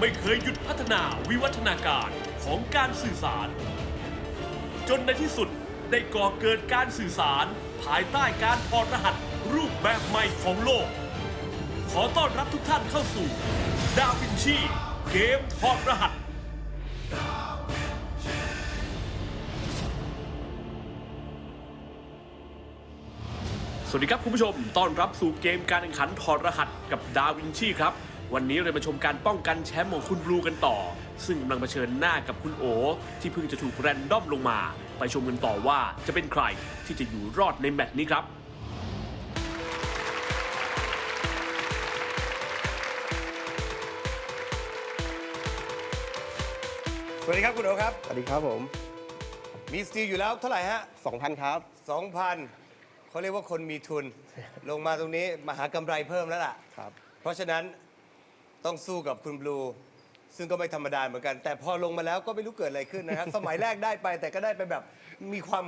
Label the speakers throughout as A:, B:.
A: ไม่เคยหยุดพัฒนาวิวัฒนาการของการสื่อสาร จนในที่สุดได้ก่อเกิดการสื่อสาร ภายใต้การถอดรหัสรูปแบบใหม่ของโลก ขอต้อนรับทุกท่านเข้าสู่ ดาวินชีเกมถอดรหัสสวัสดีครับคุณผู้ชม ต้อนรับสู่เกมการแข่งขันถอดรหัสกับดาวินชีครับ วันนี้เรามาชมการป้องกันแชมป์ของคุณบลูกันต่อ ซึ่งกำลังเผชิญหน้ากับคุณโอ ที่เพิ่งจะถูกแรนดอมลงมา ไปชมกันต่อว่าจะเป็นใครที่จะอยู่รอดในแมตช์นี้ครับ
B: สวัสดีครับคุณโอครับ
C: สวัสดีครับผม
B: มีสตีลอยู่แล้วเท่าไหร่ฮะ
C: 2,000ครับ
B: 2,000เขาเรียกว่าคนมีทุน ลงมาตรงนี้มาหากำไรเพิ่มแล้วล่ะ
C: ครับ
B: เพราะฉะนั้น ต้องสู้กับคุณบลู ซึ่งก็ไม่ธรรมดาเหมือนกัน แต่พอลงมาแล้วก็ไม่รู้เกิดอะไรขึ้นนะครับ สมัยแรกได้ไปแต่ก็ได้ไปแบบมีความ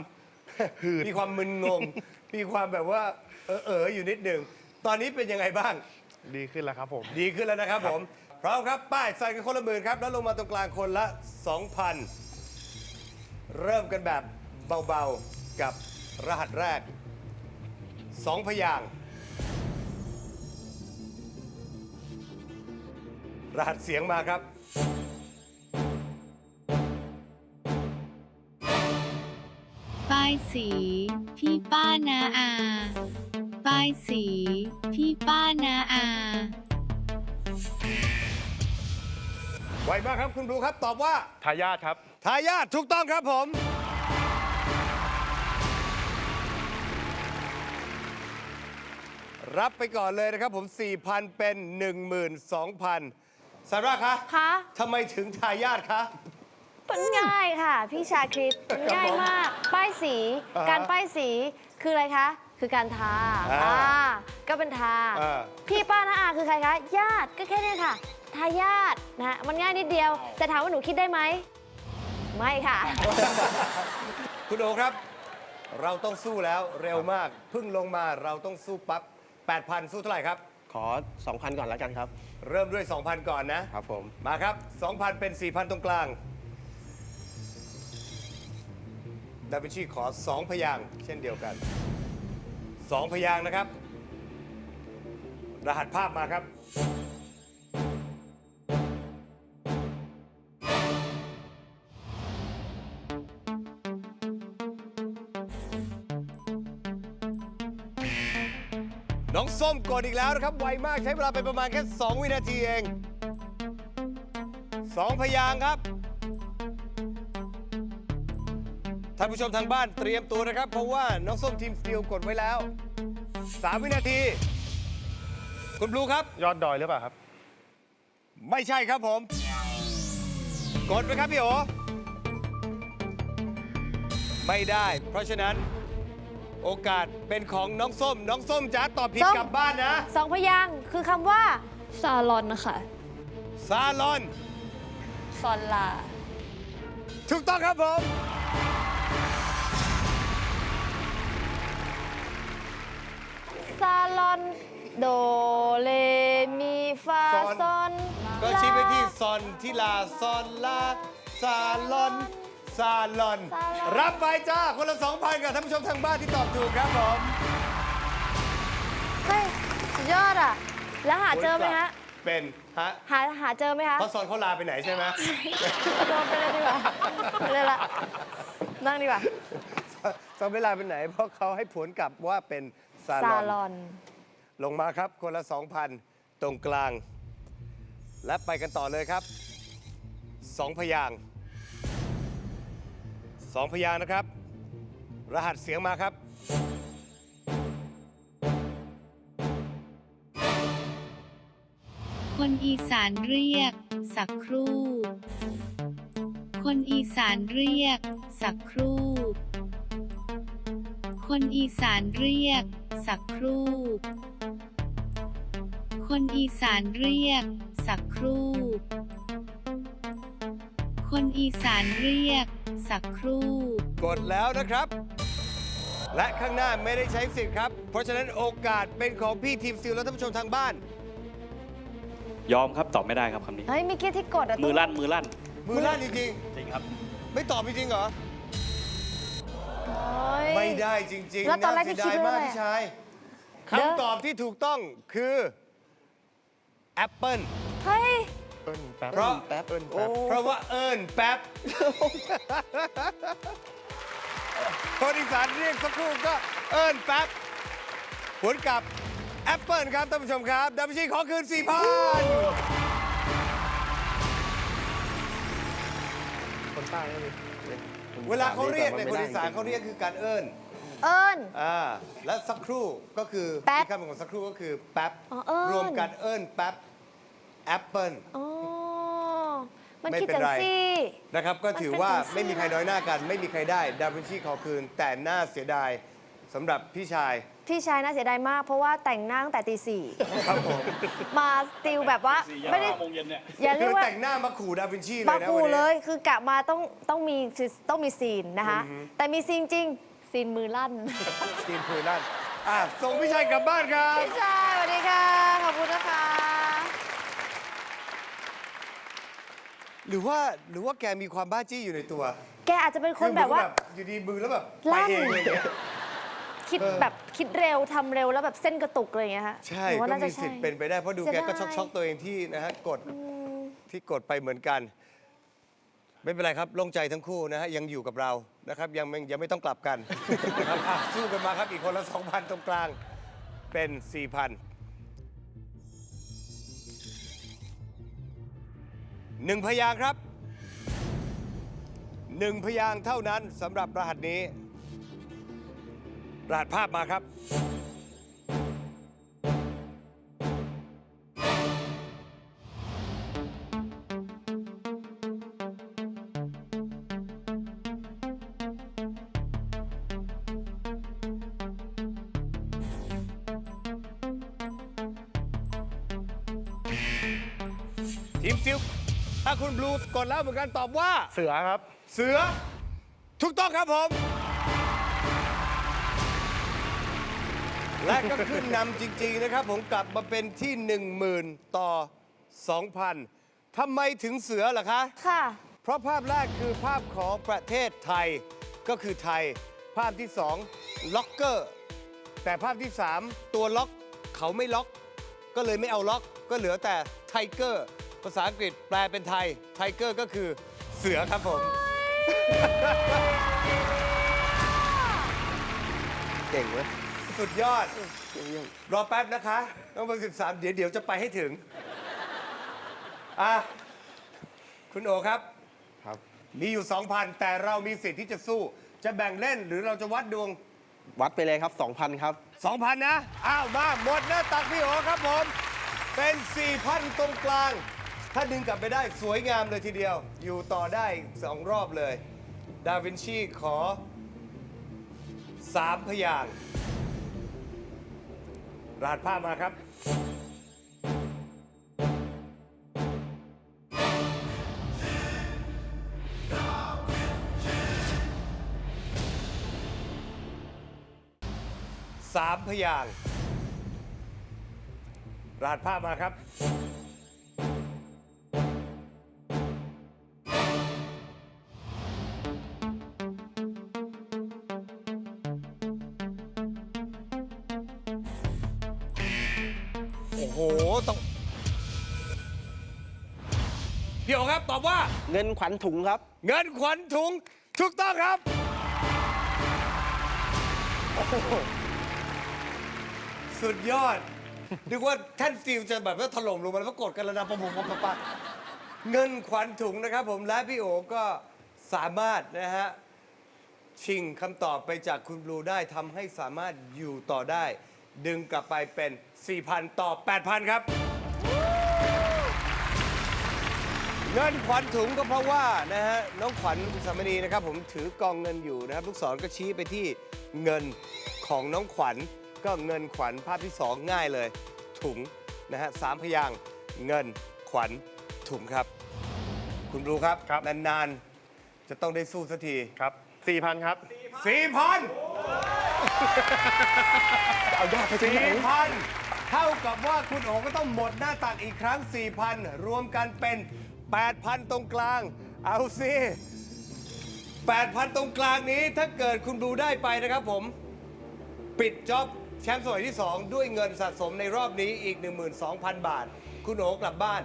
B: มีความมึนงง มีความแบบว่าเออเอออยู่นิดหนึ่ง ตอนนี้เป็นยังไงบ้าง
C: ดีขึ้นแล้วครับผม
B: ดีขึ้นแล้วนะครับผม พร้อมครับ ป้ายใส่กันคนละหมื่นครับ แล้วลงมาตรงกลางคนละ 2,000 เริ่มกันแบบเบาๆ กับรหัสแรก 2 พยางค์ รหัสเสียงมาครับ
D: ป้ายสี พี่ป้านาอา ป้ายสี พี่ป้านาอา
B: ไวมากครับคุณบลูครับ ตอบว่า
C: ทายาทครับ
B: ทายาทถูกต้องครับผม รับไปก่อนเลยนะครับผม 4,000 เป็น 12,000 ซาร่าคะ
E: คะ
B: ทำไมถึงทายาทคะ
E: มันง่ายค่ะ พี่ชาคริตง่ายมาก ป้ายสี
B: อ่าฮะ
E: การป้ายสีคืออะไรคะ คือการทา
B: อ่า
E: อ่าก็เป็นทา
B: อ่า
E: พี่ป้าน้าอาคือใครคะญาติก็แค่เนี้ค่ะ ทายาทนะฮะมันง่ายนิดเดียว แต่ถามว่าหนูคิดได้ไหม ไม่ค่ะ
B: คุณโอครับ เราต้องสู้แล้วเร็วมากเพิ่งลงมาเราต้องสู้ปั๊บ8,000 สู้เท่าไหร่ครับ
C: ขอ 2,000 ก่อนแล้วกันครับ
B: เริ่มด้วย 2,000 ก่อนนะ
C: ครับผม
B: มาครับ 2,000 เป็น 4,000 ตรงกลาง ดาวินชีขอ 2 พยางค์เช่นเดียวกัน 2 พยางค์นะครับ รหัสภาพมาครับ ส้มกดอีกแล้วนะครับ ไวมากใช้เวลาไปประมาณแค่ 2 วินาทีเองสองพยางค์ครับ ท่านผู้ชมทางบ้านเตรียมตัวนะครับ เพราะว่าน้องส้มทีมสตีลกดไว้แล้ว 3 วินาที คุณบลูครับ
C: ยอดดอยหรือเปล่าครับ
B: ไม่ใช่ครับผม กดไหมครับพี่โอไม่ได้ เพราะฉะนั้น โอกาสเป็นของน้องส้ม น้องส้มจะตอบผิด
E: ส้ม
B: กลับบ้านนะ
E: สองพยางค์คือคำว่า
F: ซาลอนนะคะ
B: ซาลอน
F: ซอนลา
B: ถูกต้องครับผม
E: ซาลอน โดเลมีฟา
B: ซอน
E: ซอน
B: ก็ชี้ไปที่ซอนทิลาซอนลาซาลอน ซาลอน รับไปจ้า คนละ 2,000 กับท่านผู้ชมทางบ้านที่ตอบถูกครับผม
E: เฮ้ยสุดยอดอะ แล้วหาเจอไหมฮะ
B: เป็นฮะ
E: หาหาเจอไหมคะ
B: เพราะซอนเขาลาไปไหนใช่ไหม
E: โดนไปเลยดีกว่าไปเลยละ นั่งดีกว่า
B: ซอนเวลาไปไหน เพราะเขาให้ผลกลับว่าเป็นซา
E: ซา
B: ลอน
E: ลอน
B: ลงมาครับ คนละ 2,000 ตรงกลาง และไปกันต่อเลยครับ 2 พยางค์ สองพยางค์นะครับ รหัสเสียงมาครับ
D: คนอีสานเรียก สักครู่ คนอีสานเรียก สักครู่ คนอีสานเรียก สักครู่ คนอีสานเรียก สักครู่ คนอีสานเรียก สักครู่
B: กดแล้วนะครับ และข้างหน้าไม่ได้ใช้สิทธิ์ครับ เพราะฉะนั้นโอกาสเป็นของพี่ทีมซิลและท่านผู้ชมทางบ้าน
G: ยอมครับตอบไม่ได้ครับคำนี้
E: เฮ้ยเมิกี้ที่กดอะ
G: มือลั่นมือลั่น
B: มือลั่นจริง
G: จริงครับ
B: ๆ ไม่ตอบจริงๆเหรอ
E: โอ้ย
B: ไม่ได้จริงๆ
E: แล้วตอนแรกที่า
B: เสีย
E: คิด
B: ดาย
E: ว่า
B: มาก
E: อะไร
B: พี่ชาย
E: เด้อ
B: คำตอบที่ถูกต้องคือแอปเปิล
E: เฮ้ย
C: เอิ้นแป๊บ
B: เพราะ
C: แป๊บเอิ้นแป๊บ
B: เพราะว่าเอิญแป๊บคนอีสานเรียกสักครู่ก็เอิญแป๊บผลกับแอปเปิลครับท่านผู้ชมครับดับเบิลชีขอคืน4,000
C: คนใต้ก็มี
B: เวลาเขาเรียกในยคนอีสานเขาเรียกคือการเอิญ
E: เอิญ
B: อ่าและสักครู่ก็คือ
E: แป๊บ
B: ที่คำของสักครู่ก็คือแป๊บ
E: อ๋อเอิ้น
B: รวมกันเอิญแป๊บ แอปเปิล
E: อ๋อ มัน
B: ไม่
E: คิด
B: เป็น
E: จัง
B: ไร
E: ซี่
B: นะครับ ก็ถือว่า
E: มันเป็น
B: ไม่มีใครน้อยหน้ากัน ไม่มีใครได้ดาวินชีขอคืน แต่น่าเสียดายสำหรับพี่ชาย
E: พี่ชายน่าเสียดายมาก เพราะว่าแต่งหน้าตั้งแต่ตีสี่
B: ครับผม
E: มาสติลแบบว่าไม่ได้
G: โมงเย็นเนี่ย
E: อย่าเรี
B: คื
E: ยก
B: อ
E: ว่า
B: แต่งหน้ามาขู่ดาวินชีเลย
E: มา
B: นะ
E: คู
B: วัน
E: เล
B: นี้
E: ย คือกะมาต้องต้องมีต้องมีซีนนะคะแต่มีซีนจริงซีนมือลั่น
B: ทีมคุยลั่นอะส่งพี่ชายกลับบ้านครับ
E: พี่ชายสวัสดีค่ะ ขอบคุณนะคะ
B: หรือว่าหรือว่าแกมีความบ้าจี้อยู่ในตัว
E: แกอาจจะเป็นคนแบบว่า
B: อยู่ดีมือแล้วแบบไป
E: ลั่น
B: เองอะไรอย่างเงี้ย
E: คิด
B: เออ
E: แบบคิดเร็วทำเร็วแล้วแบบเส้นกระตุกอะไรอย่างเงี้ยฮะ
B: ใช่
E: หนูว่า
B: ก็
E: น่าจะ
B: มีสิทธิ์
E: ใช่
B: เป็นไปได้ เพราะดู
E: เสีย
B: แกก็
E: ดาย
B: ช็อกช็อกตัวเองที่นะฮะกดที่กดไปเหมือนกัน ไม่เป็นไรครับโลงใจทั้งคู่นะฮะยังอยู่กับเรานะครับ ยังยังยังไม่ต้องกลับกัน นะครับอะสู้กันมาครับอีกคนละ 2,000 ตรงกลางเป็น 4,000 หนึ่งพยางค์ครับหนึ่งพยางค์เท่านั้นสำหรับรหัสนี้ รหัสภาพมาครับ ทีมซิล ถ้าคุณบลูกดแล้วเหมือนกันตอบว่า
C: เสือครับ
B: เสือ ถูกต้องครับผม และก็ขึ้นนำจริง ๆ นะครับ ผมกลับมาเป็นที่ 10,000 ต่อ 2,000 ทำไมถึงเสือล่ะคะ
E: ค่ะ
B: เพราะภาพแรกคือภาพของประเทศไทยก็คือไทย ภาพที่ 2 ล็อกเกอร์ แต่ภาพที่ 3 ตัวล็อกเขาไม่ล็อก ก็เลยไม่เอาล็อกก็เหลือแต่ไทเกอร์ ภาษาอังกฤษแปลเป็นไทยไทเกอร์ก็คือเสือครับผม
C: เก่งเว้ย
B: สุดยอด รอแป๊บนะคะต้องเบอร์สิบสามเดี๋ยวเดี๋ยวจะไปให้ถึง อะ คุณโอครับ
C: ครับ
B: มีอยู่ 2,000 แต่เรามีสิทธิ์ที่จะสู้ จะแบ่งเล่นหรือเราจะวัดดวง
C: วัดไปเลยครับ 2,000 ครับ
B: 2,000 นะ อ้าว มา หมดหน้าตักพี่โอครับผม เป็น 4,000 ตรงกลาง ถ้าดึงกลับไปได้สวยงามเลยทีเดียว อยู่ต่อได้สองรอบเลย ดาวินชีขอ3พยางค์รหัสภาพมาครับ สามพยางค์รหัสภาพมาครับ
C: เงินขวัญถุงครับ
B: เงินขวัญถุงถูกต้องครับโอ้โหสุดยอด นึกว่าท่านซิลจะแบบว่าถล่มลงมาแล้วก็กดกันระดับประมงปะปะเงินขวัญถุงนะครับ ผมและพี่โอก็สามารถนะฮะ ชิงคำตอบไปจากคุณบลูได้ทำให้สามารถอยู่ต่อได้ ดึงกลับไปเป็น 4,000 ต่อ 8,000 ครับ เงินขวัญถุงก็เพราะว่านะฮะน้องขวัญอุสามณีนะครับ ผมถือกองเงินอยู่นะครับลูกศรก็ชี้ไปที่เงินของน้องขวัญ ก็เงินขวัญภาพที่สองง่ายเลย ถุงนะฮะสามพยางค์เงินขวัญถุงครับ คุณรู้ครับ
C: ครับ
B: นานๆ จะต้องได้สู้สักที
C: ครับสี่พันครับ
B: สี่พัน
C: เอายอดไปที่
B: สี่
C: ไหน
B: พันเท่ากับว่าคุณโอก็ต้องหมดหน้าตักอีกครั้ง 4,000 รวมกันเป็น 8,000 ตรงกลาง เอาสิ8,000 ตรงกลางนี้ถ้าเกิดคุณดูได้ไปนะครับผม ปิดจ็อบแชมป์สมัยที่ 2 ด้วยเงินสะสมในรอบนี้อีก 12,000 บาท คุณโอกลับบ้าน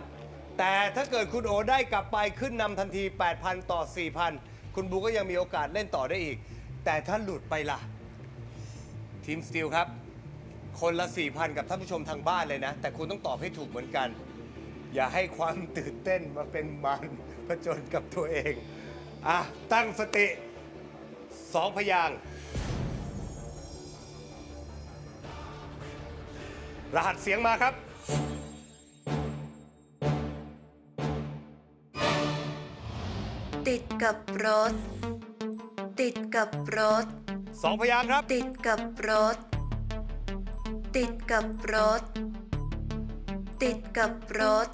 B: แต่ถ้าเกิดคุณโอได้กลับไปขึ้นนำทันที 8,000 ต่อ 4,000 คุณบูก็ยังมีโอกาสเล่นต่อได้อีก แต่ถ้าหลุดไปล่ะ ทีมสตีลครับ คนละ 4,000 กับท่านผู้ชมทางบ้านเลยนะ แต่คุณต้องตอบให้ถูกเหมือนกัน อย่าให้ความตื่นเต้นมาเป็นมันผจญกับตัวเอง อะ ตั้งสติสองพยางค์รหัสเสียงมาครับ
H: ติดกับรถ ติดกับรถ
B: สองพยางค์ครับ
H: ติดกับรถ ติดกับรถ ติดกับรถ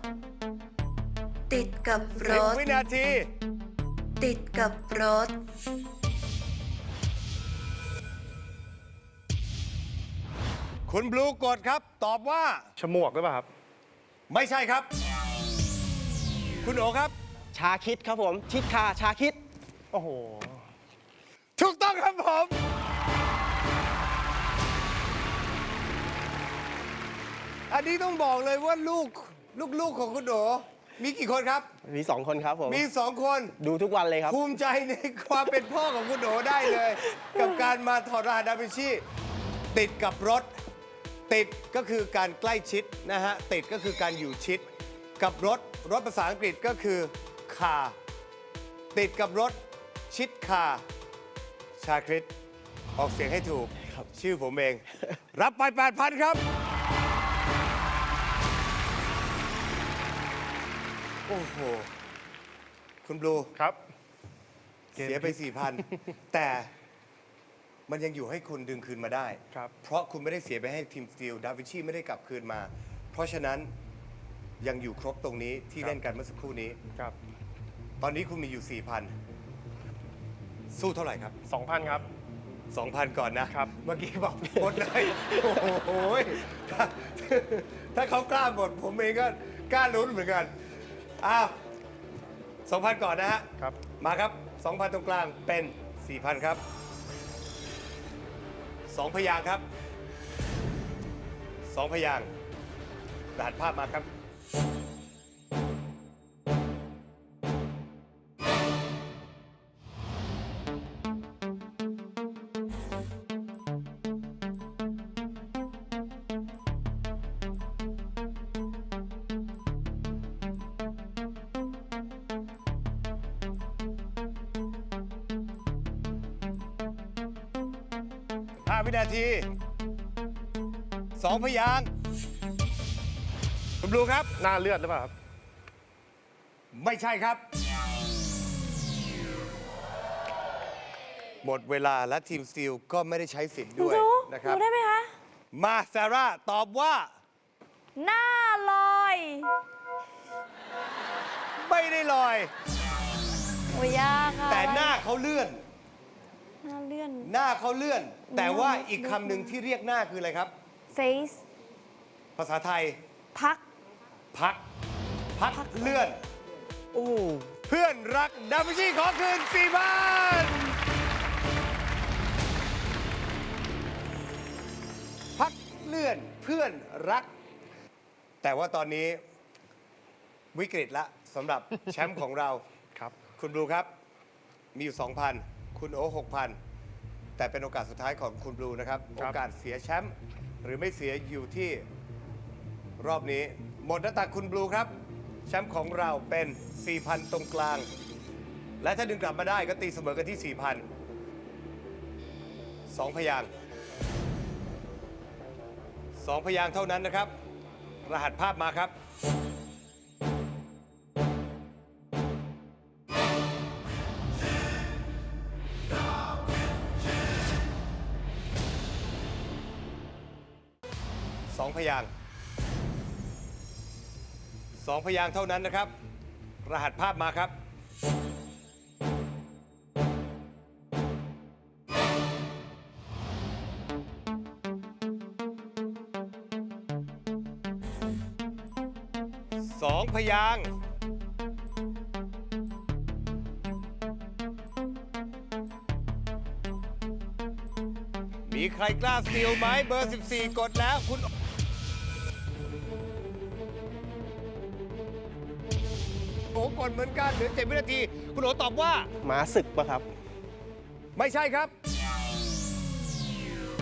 H: ติดกับร
B: 10
H: ถ
B: วินาที
H: ติดกับรถ
B: คุณบลูกดครับ ตอบว่า
C: ฉมวกหรือเปล่าครับ
B: ไม่ใช่ครับ คุณโอครับ
C: ชาคิดครับผม ชิดคาชาคิด โอ้โห
B: ถูกต้องครับผม อันนี้ต้องบอกเลยว่าลูกลูกๆของคุณโอมีกี่คนครับ
C: มีสองคนครับผม
B: มีสองคน
C: ดูทุกวันเลยครับ
B: ภูมิใจในความเป็นพ่อของคุณโอได้เลย กับการมาถอดรหัสดาวินชีติดกับรถ ติดก็คือการใกล้ชิดนะฮะ ติดก็คือการอยู่ชิด กับรถ รถภาษาอังกฤษก็คือคาติดกับรถชิดคาชาคริตออกเสียงให้ถูก ชื่อผมเอง รับไป 8,000 ครับ โอ้โห คุณบลู
C: ครับ
B: เสียไป4,000แต่มันยังอยู่ให้คุณดึงคืนมาได้
C: ครับ
B: เพราะคุณไม่ได้เสียไปให้ทีมสตีลดาวินชีไม่ได้กลับคืนมา เพราะฉะนั้นยังอยู่ครบตรงนี้ที่เล่นกันเมื่อสักครู่นี้
C: ครับ
B: ตอนนี้คุณมีอยู่ 4,000 สู้เท่าไหร่ครับ
C: สองพันครับ
B: 2,000 ก่อนนะ
C: ครับ
B: เมื่อกี้บอกหมดเลย โอ้โหถ้าถ้าเขากล้าหมดผมเองก็กล้าลุ้นเหมือนกัน อ้าว2,000ก่อนนะฮะ
C: ครับ
B: มาครับ2,000ตรงกลางเป็น4,000ครับ2พยางค์ครับ2พยางค์รหัสภาพมาครับ วินาที2พยางค์คุณบลูครับ
C: หน้าเลือดหรือเปล่าครับ
B: ไม่ใช่ครับ หมดเวลาและทีมสตีลก็ไม่ได้ใช้สิทธิ์ด้วย
E: ดู
B: นะครับ
E: ดูได้ไหมคะ
B: มาซาร่าตอบว่า
E: หน้าลอย
B: ไม่ได้ลอย
E: โอ้ยยากอะ
B: แต่หน้าเขาเลื่อน
E: หน้าเลื่อน
B: หน้าเขาเลื่อน แต่ว่าอีกคำหนึ่งที่เรียกหน้าคืออะไรครับ
E: face
B: ภาษาไทย
E: พัก
B: พัก พักเลื่อน
C: โอ้
B: เพื่อนรักดาวินชีขอคืนสี่พันพักเลื่อนเพื่อนรัก แต่ว่าตอนนี้วิกฤตละสำหรับแชมป์ของเรา
C: ครับ
B: คุณบลูครับ มีอยู่ 2,000 คุณโอ6,000แต่เป็นโอกาสสุดท้ายของคุณบลูนะครับ
C: ค
B: โอ
C: รับ
B: กาสเสียแชมป์หรือไม่เสียอยู่ที่รอบนี้ หมดหน้าตักคุณบลูครับ แชมป์ของเราเป็น 4,000 ตรงกลาง และถ้าดึงกลับมาได้ก็ตีเสมอกันที่ 4,000สองพยางค์สองพยางค์เท่านั้นนะครับ รหัสภาพมาครับ พยางค์สองพยางค์เท่านั้นนะครับ รหัสภาพมาครับ สองพยางค์มีใครกล้าสตีลไหมเบอร์ 14 กดแล้วคุณ โอ้กดเหมือนกันเหลือ7วินาที คุณโอตอบว่า
C: หมาศึกปะครับ
B: ไม่ใช่ครับ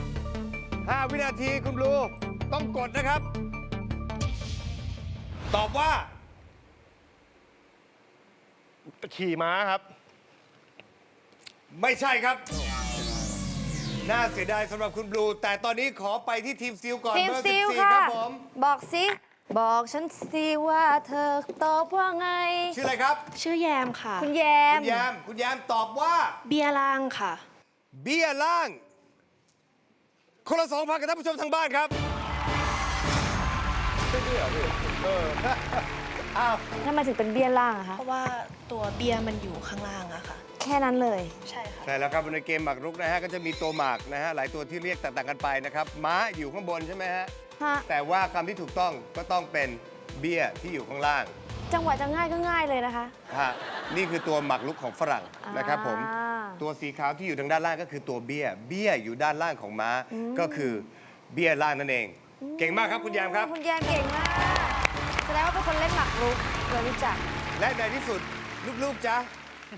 B: 5 วินาทีคุณบลูต้องกดนะครับ ตอบว่า
C: ขี่ม้าครับ
B: ไม่ใช่ครับ น่าเสียดายสำหรับคุณบลู แต่ตอนนี้ขอไปที่ทีมซิลก่อน
E: ทีม
B: เบอร์
E: ซิล
B: 14
E: ค่ะ
B: ครับผม
E: บอกสิ บอกฉันสิว่าเธอตอบว่าไง
B: ชื่ออะไรครับ
F: ชื่อแยมค่ะ
E: คุณแยม
B: คุณแยมคุณแยมตอบว่า
F: เบียร์ลางค่ะ
B: เบี้ยล่าง คนละสองพันกับท่านผู้ชมทางบ้านครับไม่เบี้ยพี่เอออ้าว
E: ทำไมถึงเป็นเบี้ยล่างอะคะ
F: เพราะว่าตัวเบียร์มันอยู่ข้างล่างอะค่ะ
E: แค่นั้นเลย
F: ใช่ค่ะ
B: ใช่แล้วครับในเกมหมากรุกนะฮะก็จะมีตัวหมากนะฮะหลายตัวที่เรียกต่างๆกันไปนะครับ ม้าอยู่ข้างบนใช่ไหมฮะ
E: ฮะ
B: แต่ว่าคำที่ถูกต้องก็ต้องเป็นเบี้ยที่อยู่ข้างล่าง
E: จังหวะจะง่ายก็ง่ายเลยนะคะ
B: ฮะนี่คือตัวหมากรุกของฝรั่งนะครับผม
E: อ่า
B: ตัวสีขาวที่อยู่ทางด้านล่างก็คือตัวเบี้ย เบี้ยอยู่ด้านล่างของม้าก็คือเบี้ยล่างนั่นเอง เก่งมากครับคุณแยมครับ
E: คุณแยมเก่งมากแสดงว่าเป็นคนเล่นหมากรุกเรารู้จัก
B: และในที่สุดลูกๆจ๊ะ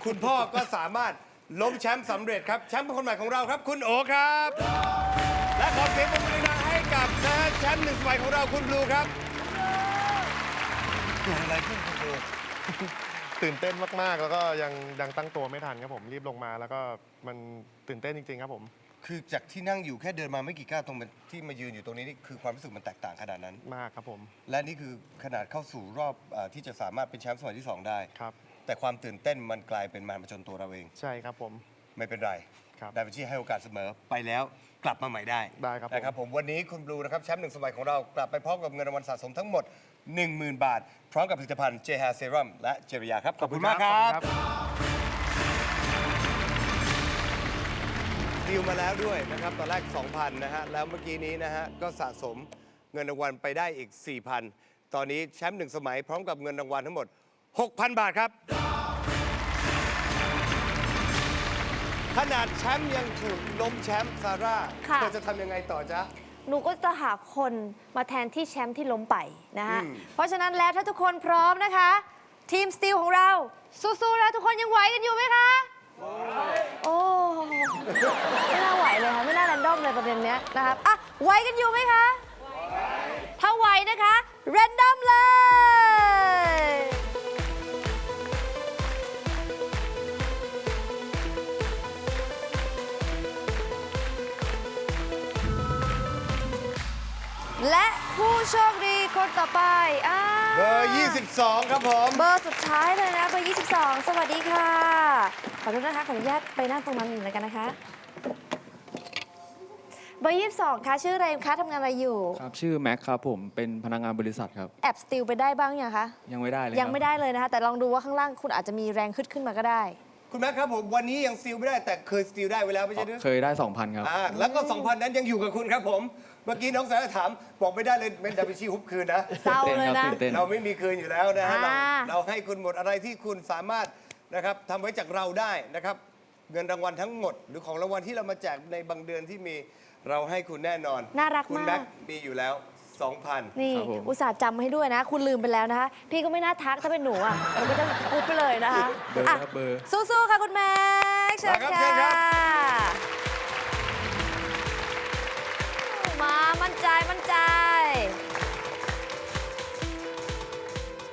B: คุณพ่อก็สามารถล้มแชมป์สำเร็จครับ แชมป์เป็นคนใหม่ของเราครับ คุณโอครับ และขอเสียงปรบมือดังๆให้ กับนะฮะแชมป์หนึ่งสมัยของเราคุณบลูครับเกิดอะไรขึ้นคุณบลู
I: ตื่นเต้นมาก ๆ แล้วก็ยังยังตั้งตัวไม่ทันครับผมรีบลงมาแล้วก็มันตื่นเต้นจริง ๆ ครับผม
B: คือจากที่นั่งอยู่แค่เดินมาไม่กี่ก้าวตรงที่มายืนอยู่ตรงนี้นี่คือความรู้สึกมันแตกต่างขนาดนั้น
I: มากครับผม
B: และนี่คือขนาดเข้าสู่รอบเออที่จะสามารถเป็นแชมป์สมัยที่ 2 ได้
I: ครับ
B: แต่ความตื่นเต้นมันกลายเป็นมารมาจนตัวเราเอง
I: ใช่ครับผม
B: ไม่เป็นไร
I: ครับ
B: ดาวินชีให้โอกาสเสมอไปแล้ว กลับมาใหม่ได้
I: ได้ครับผม
B: นะครับผมวันนี้คุณบลูนะครับแชมป์หนึ่งสมัยของเรากลับไปพร้อมกับเงินรางวัลสะสมทั้งหมด 10,000 บาท พร้อมกับผลิตภัณฑ์เจฮาเซรั่มและเจริยาครับขอบคุณมากครับ
I: ขอณ
B: ดีลมาแล้วด้วยนะครับตอนแรก 2,000นะฮะแล้วเมื่อกี้นี้นะฮะก็สะสมเงินรางวัลไปได้อีก 4,000 ตอนนี้แชมป์หนึ่งสมัยพร้อมกับเงินรางวัลทั้งหมด 6,000 บาทครับ ขนาดแชมป์ยังถูกล้มแชมป์ซาร่า
E: ค่ะ
B: เธอจะทำยังไงต่อจ๊ะ
E: หนูก็จะหาคนมาแทนที่แชมป์ที่ล้มไปนะฮะ
B: อืม
E: เพราะฉะนั้นแล้วถ้าทุกคนพร้อมนะคะ ทีมสตีลของเรา สู้ๆแล้วทุกคนยังไหวกันอยู่ไหมคะ โอ้ไม่น่าไหวเลยค่ะไม่น่าแรนดอมเลยประเด็นเนี้ยนะครับอะไหวกันอยู่ไหมคะ ถ้าไหวนะคะ แรนดอมเลย และผู้โชคดีคนต่อไปอ่า
B: เบอร์ 22 ครับผม
E: เบอร์สุดท้ายเลยนะเบอร์ 22 สวัสดีค่ะ ขอโทษนะคะขออนุญาตไปนั่งตรงนั้นหนึ่งเลยกันนะคะ เบอร์ 22คะชื่ออะไรคะทำงานอะไรอยู่
J: ครับชื่อแม็กครับผมเป็นพนักงานบริษัทครับ
E: แอบสติลไปได้บ้างยังคะ
J: ยังไม่ได้เลย
E: ยังไม่ได้เลยนะคะ แต่ลองดูว่าข้างล่างคุณอาจจะมีแรงขึ้นขึ้นมาก็ได้
B: คุณแม่ครับผมวันนี้ยังสติลไม่ได้แต่เคยสติลได้ไว้แล้วไม่ใช่หรือ
J: เคยได้ 2,000 ครับ
B: อ่าแล้วก็ 2,000 นั้นยังอยู่กับคุณครับผม เมื่อกี้น้องสาวถามบอกไม่ได้เลยเป็นดาวินชีฮุบคืนนะ
E: เศร้าเลยนะ
J: ตื่นเต้น
B: เราไม่มีคืนอยู่แล้วนะฮะเรา
E: อ่า
B: เราให้คุณหมดอะไรที่คุณสามารถนะครับทำไว้จากเราได้นะครับ เงินรางวัลทั้งหมด หรือของรางวัลที่เรามาแจกในบางเดือนที่มีเราให้คุณแน่นอน
E: น่ารัก
B: คุณ
E: มา
B: แม็
E: ก
B: กมีอยู่แล้ว 2,000
E: นี่
J: ครับผม
E: อุตส่าห์จำให้ด้วยนะ คุณลืมไปแล้วนะคะ พี่ก็ไม่น่าทักถ้าเป็นหนูอะหนูก็จะพูดไปเลยนะคะ
J: เบอร์
E: อะ
J: ครับเบอร์
E: สู้ๆค่ะคุณแม็กซ์เชิญ
B: มาครับเชิญครั
E: ค่ะ มามั่นใจ มั่นใจ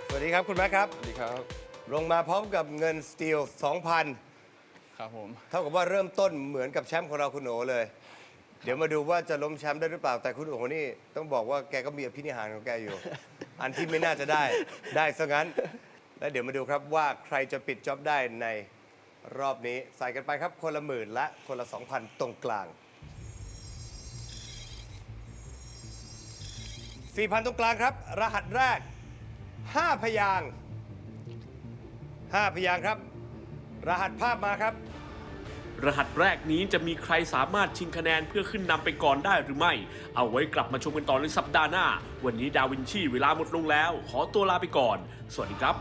B: สวัสดีครับคุณแม็กครับ
J: สวัสดีครับ
B: ลงมาพร้อมกับเงินสตีล2,000
J: ครับผม
B: เท่ากับว่าเริ่มต้นเหมือนกับแชมป์ของเราคุณโอเลย เดี๋ยวมาดูว่าจะล้มแชมป์ได้หรือเปล่า แต่คุณโอนี่ต้องบอกว่าแกก็มีอภินิหารของแกอยู่ อันที่ไม่น่าจะได้ ได้ซะงั้น แล้วเดี๋ยวมาดูครับว่าใครจะปิดจ็อบได้ในรอบนี้ ใส่กันไปครับคนละหมื่นและคนละ 2,000 ตรงกลาง 4,000 ตรงกลางครับ รหัสแรก 5 พยางค์5พยางค์ครับ รหัสภาพมาครับ
A: รหัสแรกนี้จะมีใครสามารถชิงคะแนนเพื่อขึ้นนำไปก่อนได้หรือไม่ เอาไว้กลับมาชมกันต่อในสัปดาห์หน้า วันนี้ดาวินชีเวลาหมดลงแล้ว ขอตัวลาไปก่อน สวัสดีครับ